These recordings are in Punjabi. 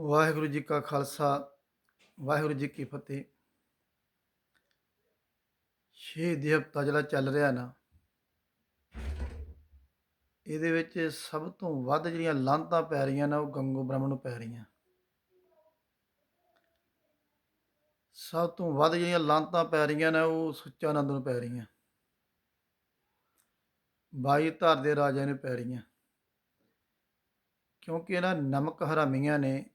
ਵਾਹਿਗੁਰੂ ਜੀ ਕਾ ਖਾਲਸਾ, ਵਾਹਿਗੁਰੂ ਜੀ ਕੀ ਫਤਿਹ। ਸ਼ਹੀਦੀ ਹਫ਼ਤਾ ਜਿਹੜਾ ਚੱਲ ਰਿਹਾ ਨਾ, ਇਹਦੇ ਵਿੱਚ ਸਭ ਤੋਂ ਵੱਧ ਜਿਹੜੀਆਂ ਲਾਂਤਾਂ ਪੈ ਰਹੀਆਂ ਨੇ, ਉਹ ਗੰਗੂ ਬ੍ਰਹਮ ਨੂੰ ਪੈ ਰਹੀਆਂ। ਸਭ ਤੋਂ ਵੱਧ ਜਿਹੜੀਆਂ ਲਾਂਤਾਂ ਪੈ ਰਹੀਆਂ ਨੇ, ਉਹ ਸੁੱਚਾ ਆਨੰਦ ਨੂੰ ਪੈ ਰਹੀਆਂ। ਬਾਈ ਧਰ ਦੇ ਰਾਜਿਆਂ ਨੂੰ ਪੈ ਰਹੀਆਂ। ਕਿਉਂਕਿ ਇਹਨਾਂ ਨਮਕ ਹਰਾਮੀਆਂ ਨੇ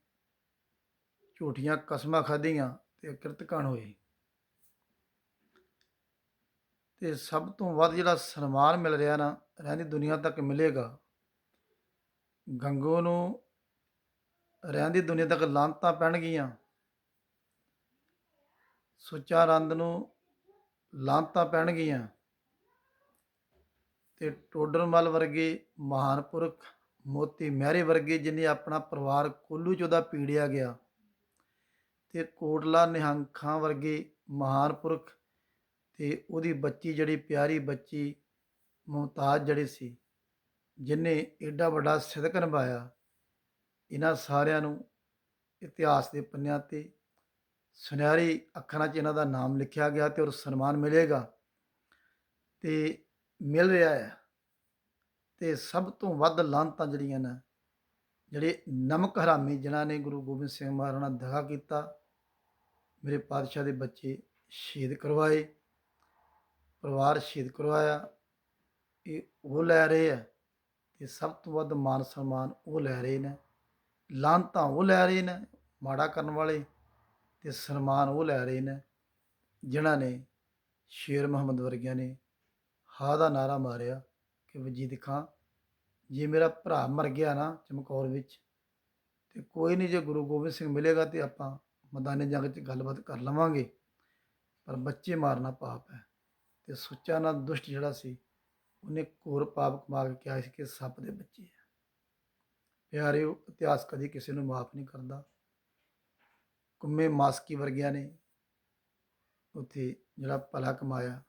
ਝੂਠੀਆਂ ਕਸਮਾਂ ਖਾਧੀਆਂ ਤੇ ਕਿਰਤਕਾਨ ਹੋਏ ਤੇ ਸਭ ਤੋਂ ਵੱਧ ਜਿਹੜਾ ਸਨਮਾਨ ਮਿਲ ਰਿਹਾ ਨਾ, ਰਹਿੰਦੀ ਦੁਨੀਆ ਤੱਕ ਮਿਲੇਗਾ। ਗੰਗੋ ਨੂੰ ਰਹਿੰਦੀ ਦੁਨੀਆ ਤੱਕ ਲਾਂਤਾਂ ਪੈਣਗੀਆਂ। ਸੁੱਚਾ ਆਨੰਦ ਨੂੰ ਲਾਂਤਾਂ ਪੈਣਗੀਆਂ। ਤੇ ਟੋਡਰਮਲ ਵਰਗੇ ਮਹਾਨ ਪੁਰਖ ਮੋਤੀ ਮਹਿਰੇ ਵਰਗੇ ਜਿਨੇ ਆਪਣਾ ਪਰਿਵਾਰ ਕੋਲੂ ਚ ਉਹਦਾ ਪੀੜਿਆ ਗਿਆ ਤੇ ਕੋਟਲਾ ਨਿਹੰਖਾਂ ਵਰਗੇ ਮਹਾਨ ਪੁਰਖ ਤੇ ਉਹਦੀ ਬੱਚੀ ਜਿਹੜੀ ਪਿਆਰੀ ਬੱਚੀ ਮੁਮਤਾਜ਼ ਜਿਹੜੀ ਸੀ, ਜਿਨੇ ਐਡਾ ਵੱਡਾ ਸਿਦਕ ਨਿਭਾਇਆ, ਇਹਨਾਂ ਸਾਰਿਆਂ ਨੂੰ ਇਤਿਹਾਸ ਦੇ ਪੰਨਿਆਂ ਤੇ ਸੁਨਹਿਰੀ ਅੱਖਰਾਂ 'ਚ ਇਹਨਾਂ ਦਾ ਨਾਮ ਲਿਖਿਆ ਗਿਆ ਤੇ ਔਰ ਸਨਮਾਨ ਮਿਲੇਗਾ ਤੇ ਮਿਲ ਰਿਹਾ ਹੈ ਤੇ ਸਭ ਤੋਂ ਵੱਧ ਲਾਂਤਾਂ ਜਿਹੜੀਆਂ ਨੇ, ਜਿਹੜੇ ਨਮਕ ਹਰਾਮੀ ਜਿਨ੍ਹਾਂ ਨੇ ਗੁਰੂ ਗੋਬਿੰਦ ਸਿੰਘ ਮਹਾਰਾਜ ਨਾਲ ਦਗਾ ਕੀਤਾ ਮੇਰੇ ਪਾਤਸ਼ਾਹ ਦੇ ਬੱਚੇ ਸ਼ਹੀਦ ਕਰਵਾਏ, ਪਰਿਵਾਰ ਸ਼ਹੀਦ ਕਰਵਾਇਆ। ਇਹ ਉਹ ਲੈ ਰਹੇ ਆ ਤੇ ਸਭ ਤੋਂ ਵੱਧ ਮਾਨ ਸਨਮਾਨ ਉਹ ਲੈ ਰਹੇ ਨੇ ਲਾਂਤਾਂ ਉਹ ਲੈ ਰਹੇ ਨੇ, ਮਾੜਾ ਕਰਨ ਵਾਲੇ ਤੇ ਸਨਮਾਨ ਉਹ ਲੈ ਰਹੇ ਨੇ, ਜਿਨ੍ਹਾਂ ਨੇ ਸ਼ੇਰ ਮੁਹੰਮਦ ਵਰਗਿਆਂ ਨੇ ਹਾ ਦਾ ਨਾਰਾ ਮਾਰਿਆ ਕਿ ਵਜੀਦ ਖਾਂ, ਜੇ ਮੇਰਾ ਭਰਾ ਮਰ ਗਿਆ ਨਾ ਚਮਕੌਰ ਵਿੱਚ ਤੇ ਕੋਈ ਨਹੀਂ ਜੇ ਗੁਰੂ ਗੋਬਿੰਦ ਸਿੰਘ ਮਿਲੇਗਾ ਤੇ ਆਪਾਂ ਮੈਦਾਨੇ ਜੰਗ 'ਚ ਗੱਲਬਾਤ ਕਰ ਲਵਾਂਗੇ। ਪਰ ਬੱਚੇ ਮਾਰਨਾ ਪਾਪ ਹੈ। ਤੇ ਸੁੱਚਾ ਨਾਲ ਦੁਸ਼ਟ ਜਿਹੜਾ ਸੀ, ਉਹਨੇ ਘੋਰ ਪਾਪ ਕਮਾ ਕੇ ਕਿਹਾ ਸੀ ਕਿ ਸੱਪ ਦੇ ਬੱਚੇ ਆ ਪਿਆਰਿਓ, ਇਤਿਹਾਸ ਕਦੀ ਕਿਸੇ ਨੂੰ ਮਾਫ ਨਹੀਂ ਕਰਦਾ। ਕੁੰਮੇ ਮਾਸਕੀ ਵਰਗਿਆਂ ਨੇ ਉੱਥੇ ਜਿਹੜਾ ਭਲਾ ਕਮਾਇਆ।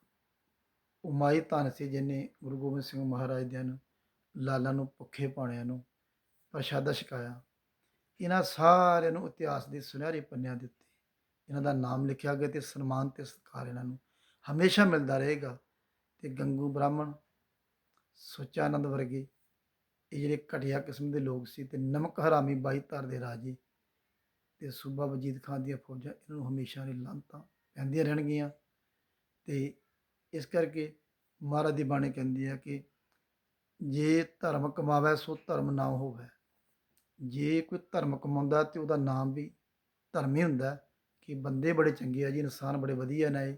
ਉਮਾਈ ਧਨ ਸੀ ਜਿਹਨੇ ਗੁਰੂ ਗੋਬਿੰਦ ਸਿੰਘ ਮਹਾਰਾਜ ਦੇ ਨੂੰ ਲਾਲਾਂ ਨੂੰ, ਭੁੱਖੇ ਪਾਣਿਆਂ ਨੂੰ ਪ੍ਰਸ਼ਾਦਾ ਛਕਾਇਆ। ਇਹਨਾਂ ਸਾਰਿਆਂ ਨੂੰ ਇਤਿਹਾਸ ਦੇ ਸੁਨਹਿਰੇ ਪੰਨਿਆਂ ਦੇ ਉੱਤੇ ਇਹਨਾਂ ਦਾ ਨਾਮ ਲਿਖਿਆ ਗਿਆ ਤੇ ਸਨਮਾਨ ਤੇ ਸਤਿਕਾਰ ਇਹਨਾਂ ਨੂੰ ਹਮੇਸ਼ਾ ਮਿਲਦਾ ਰਹੇਗਾ ਤੇ ਗੰਗੂ ਬ੍ਰਾਹਮਣ ਸੁੱਚਾ ਵਰਗੇ ਇਹ ਜਿਹੜੇ ਘਟੀਆ ਕਿਸਮ ਦੇ ਲੋਕ ਸੀ ਤੇ ਨਮਕ ਹਰਾਮੀ ਬਾਈ ਧਰ ਦੇ ਰਾਜੇ ਤੇ ਸੂਬਾ ਵਜੀਦ ਖਾਨ ਦੀਆਂ ਫੌਜਾਂ ਇਹਨਾਂ ਨੂੰ ਹਮੇਸ਼ਾ ਲਈ ਲਾਂਤਾਂ ਪੈਂਦੀਆਂ ਰਹਿਣਗੀਆਂ ਤੇ ਇਸ ਕਰਕੇ ਮਹਾਰਾਜ ਦੀ ਬਾਣੀ ਕਹਿੰਦੀ ਹੈ ਕਿ ਜੇ ਧਰਮ ਕਮਾਵੇ ਸੋ ਧਰਮ ਨਾ ਹੋਵੇ। ਜੇ ਕੋਈ ਧਰਮ ਕਮਾਉਂਦਾ ਤੇ ਉਹਦਾ ਨਾਮ ਵੀ ਧਰਮ ਹੀ ਹੁੰਦਾ ਕਿ ਬੰਦੇ ਬੜੇ ਚੰਗੇ ਆ ਜੀ, ਇਨਸਾਨ ਬੜੇ ਵਧੀਆ ਨੇ ਇਹ,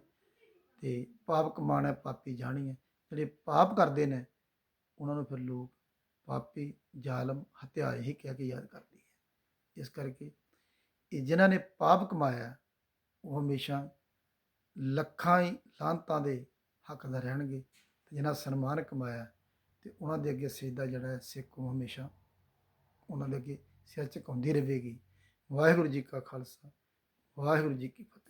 ਤੇ ਪਾਪ ਕਮਾਣਾ ਪਾਪੀ ਜਾਣੀ ਹੈ। ਜਿਹੜੇ ਪਾਪ ਕਰਦੇ ਨੇ, ਉਹਨਾਂ ਨੂੰ ਫਿਰ ਲੋਕ ਪਾਪੀ, ਜ਼ਾਲਮ ਹਤਿਆਏ ਹੀ ਕਹਿ ਕੇ ਯਾਦ ਕਰਦੇ ਹੈ। ਇਸ ਕਰਕੇ ਇਹ ਜਿਨ੍ਹਾਂ ਨੇ ਪਾਪ ਕਮਾਇਆ, ਉਹ ਹਮੇਸ਼ਾ ਲੱਖਾਂ ਹੀ ਲਾਂਤਾਂ ਦੇ ਹੱਕਦਾਰ ਰਹਿਣਗੇ ਤੇ ਜਿਨ੍ਹਾਂ ਸਨਮਾਨ ਕਮਾਇਆ ਤੇ ਉਹਨਾਂ ਦੇ ਅੱਗੇ ਸਜਦਾ ਜਿਹੜਾ ਸਿੱਖ ਕੌਮ ਹਮੇਸ਼ਾ ਉਹਨਾਂ ਦੇ ਅੱਗੇ ਸਿਰ ਝੁਕਾਉਂਦੀ ਰਹੇਗੀ ਵਾਹਿਗੁਰੂ ਜੀ ਕਾ ਖਾਲਸਾ ਵਾਹਿਗੁਰੂ ਜੀ ਕੀ ਫਤਿਹ।